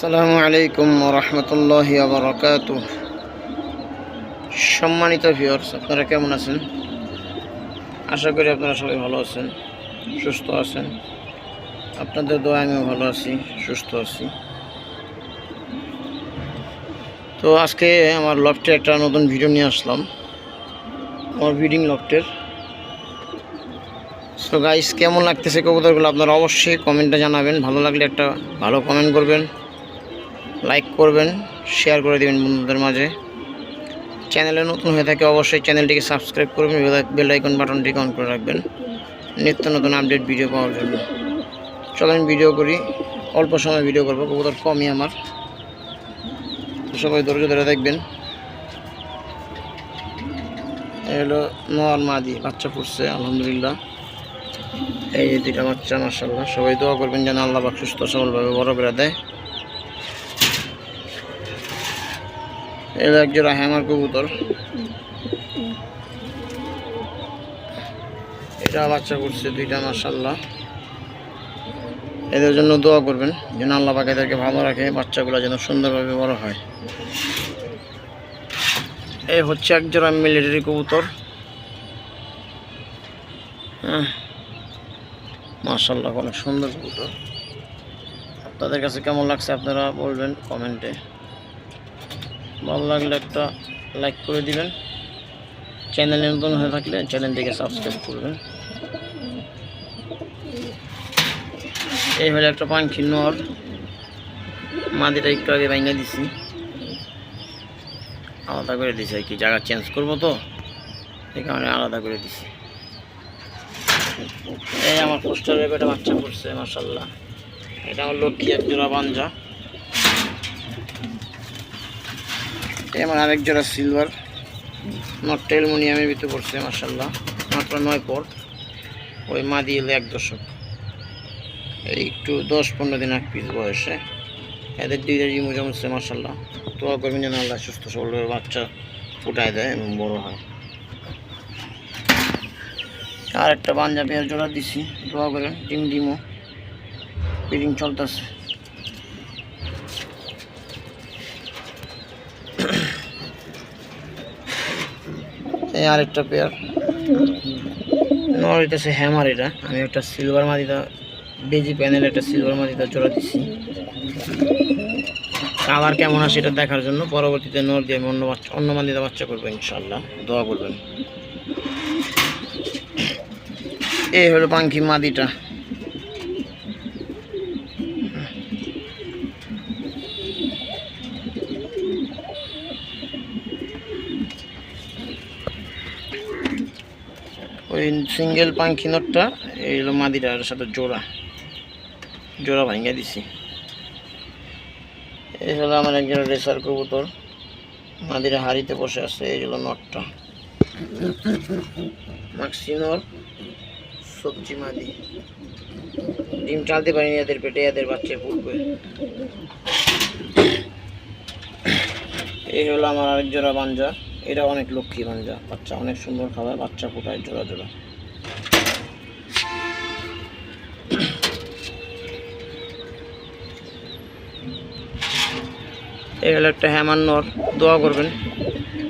আসসালামু আলাইকুম রহমতুল্লাহ বরকাত সম্মানিত ভিউয়ার্স আপনারা কেমন আছেন? আশা করি আপনারা সবাই ভালো আছেন, সুস্থ আছেন। আপনাদের দোয়া আমিও ভালো আছি, সুস্থ আছি। তো আজকে আমার লফটে একটা নতুন ভিডিও নিয়ে আসলাম। আমার ব্রিডিং লফটের। সো গাইস কেমন লাগতেছে কবুতরগুলো আপনারা অবশ্যই কমেন্টটা জানাবেন। ভালো লাগলে একটা ভালো কমেন্ট করবেন। লাইক করবেন শেয়ার করে দেবেন বন্ধুদের মাঝে। চ্যানেলে নতুন হয়ে থাকে অবশ্যই চ্যানেলটিকে সাবস্ক্রাইব করবেন বেল আইকন বাটনটিকে অন করে রাখবেন। নিত্য নতুন আপডেট ভিডিও পাওয়ার জন্য। চলেন ভিডিও করি, অল্প সময় ভিডিও করব, কবুতর কমই আমার। সবাই ধৈর্য ধরে দেখবেন। এই হলো নোয়ার মাদি, বাচ্চা ফুটছে আলহামদুলিল্লাহ। এই দুইটা বাচ্চা মার্শাল্লাহ সবাই দোয়া করবেন যেন আল্লাহ পাক সুস্থ সবলভাবে বড় করে দেয়। এটা একজোড়া হ্যামার কবুতর। এটা বাচ্চা করছে দুইটা মার্শাল্লাহ এদের জন্য দোয়া করবেন, যেন আল্লাহ পাক এদেরকে ভালো রাখে, বাচ্চাগুলো যেন সুন্দরভাবে বড় হয়। এই হচ্ছে একজোড়া মিলিটারি কবুতর। হ্যাঁ মার্শাল্লাহ অনেক সুন্দর কবুতর। আপনাদের কাছে কেমন লাগছে আপনারা বলবেন কমেন্টে। ভালো লাগলে একটা লাইক করে দিবেন। চ্যানেলে নতুন হয়ে থাকলে চ্যানেলটিকে সাবস্ক্রাইব করবেন। এই হলো একটা পাখি নর মাদিটা একটু আগে ভেঙে দিছি। আলাদা করে দিছি আর কি, জায়গা চেঞ্জ করব তো, এই কারণে আলাদা করে দিছি। এই আমার পোস্টারের বেটা বাচ্চা করছে মাসাল্লাহ এটা আমার লক্ষ্মী একজোড়া বাঞ্জা। আমার আরেক জোড়া সিলভার নট অ্যালুমিনিয়ামের ভিতরে পড়ছে মাসাল্লাহ মাত্র নয় পর, ওই মাদি এলো এক দশক। এই একটু দশ পনেরো দিন এক পিস বয়সে। এদের দুইটা রিমু জমছে মাসাল্লাহ দোয়া করবেন যেন আল্লাহ সুস্থ সবল বাচ্চা ফুটায় দেয় এবং বড়ো হয়। আর একটা পাঞ্জাবি আর জোড়া দিছি, দোয়া করেন, ডিম ডিমও। ব্রিডিং চলতেছে। এই আরেকটা পেয়ার নর হইতেছে হ্যামার এটা। আমি একটা সিলভার মাদিদা বেজি প্যানেল একটা সিলভার মাদিটা জোড়া দিচ্ছি কালার কেমন আছে এটা দেখার জন্য পরবর্তীতে নর দিয়ে আমি অন্য বাচ্চা, অন্য মাদিদা বাচ্চা করব ইনশাল্লাহ দোয়া করবেন। এই হলো পাঙ্কি মাদিটা ওই সিঙ্গেল পাঙ্কি নটটা এই হলো মাদিটার সাথে জোড়া। জোড়া ভাঙিয়ে দিছি। এই হলো আমার একজন রেসার কবুতর। মাদিরা হাড়িতে বসে আছে, এই হলো নটটা। মাক্সিনোর সবজি মাদি। ডিম চালতে পারিনি, এদের পেটে, এদের বাচ্চা ফুটবে এই হলো আমার আরেক জোড়া বাঞ্জা। এটা অনেক লক্ষ্মী বাঞ্জা বাচ্চা অনেক সুন্দর খাবার, বাচ্চা ফোটায় জোড়া জোড়া। এই হলো একটা হ্যামান্নর দোয়া করবেন।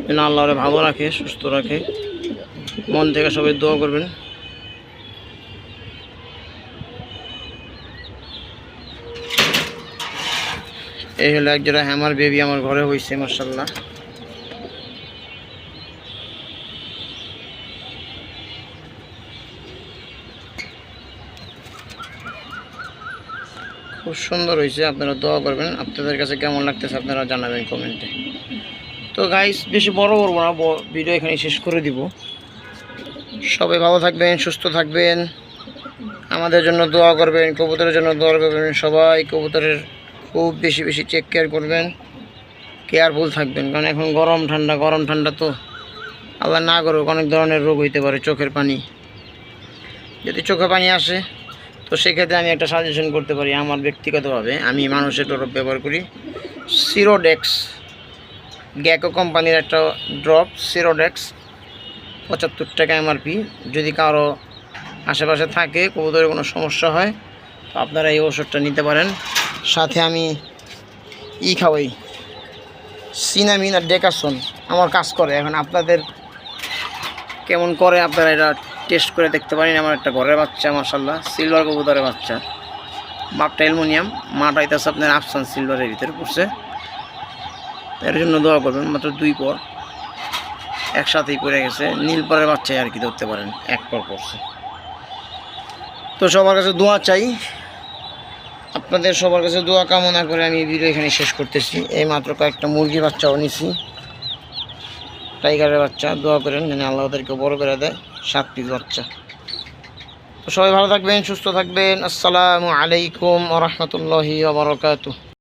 যেন আল্লাহরে ভালো রাখে, সুস্থ রাখে। মন থেকে সবাই দোয়া করবেন। এই হলো এক জোড়া হ্যামার বেবি আমার ঘরে হয়েছে মার্শাল্লাহ খুব সুন্দর হয়েছে, আপনারা দোয়া করবেন। আপনাদের কাছে কেমন লাগতেছে আপনারা জানাবেন কমেন্টে। তো গাইস বেশি বড় করব না ভিডিও এখানে শেষ করে দিব। সবাই ভালো থাকবেন, সুস্থ থাকবেন। আমাদের জন্য দোয়া করবেন, কবুতরের জন্য দোয়া করবেন সবাই। কবুতরের খুব বেশি বেশি চেক কেয়ার করবেন। কেয়ারফুল থাকবেন, কারণ এখন গরম ঠান্ডা গরম ঠান্ডা তো আল্লাহ না করুক, অনেক ধরনের রোগ হইতে পারে চোখের পানি। যদি চোখে পানি আসে তো সেক্ষেত্রে আমি একটা সাজেশন করতে পারি আমার ব্যক্তিগতভাবে। আমি মানুষের ড্রপ ব্যবহার করি। সিরোডেক্স গ্যাকো কোম্পানির একটা ড্রপ সিরোডেক্স পঁচাত্তর টাকা এমআরপি যদি কারও আশেপাশে থাকে, কবুতরের কোনো সমস্যা হয়, তো আপনারা এই ওষুধটা নিতে পারেন। সাথে আমি ই খাওয়াই। সিনামিন আর ডেকাসন আমার কাজ করে। এখন আপনাদের কেমন করে আপনারা এটা টেস্ট করে দেখতে পারেন আমার একটা ঘরের বাচ্চা মাসাল্লাহ সিলভার কবুতরের বাচ্চা। বাপটা অ্যালমোনিয়াম মাটা হইতেছে আপনার আফসান সিলভারের ভিতরে পড়ছে। এর জন্য দোয়া করবেন, মাত্র দুই পর, একসাথেই পড়ে গেছে। নীল পরের বাচ্চাই আর কি ধরতে পারেন, এক পর পড়ছে। তো সবার কাছে দোয়া চাই। আপনাদের সবার কাছে দোয়া কামনা করে আমি ভিডিও এখানে শেষ করতেছি। এই মাত্র কয়েকটা মুরগি বাচ্চাও নিছি। টাইগারের বাচ্চা, দোয়া করেন যেন আল্লাহ ওদেরকে বড় করে দেয়, সাত পিস বাচ্চা। তো সবাই ভালো থাকবেন, সুস্থ থাকবেন। আসসালামু আলাইকুম রহমতুল্লাহি আবরকাতু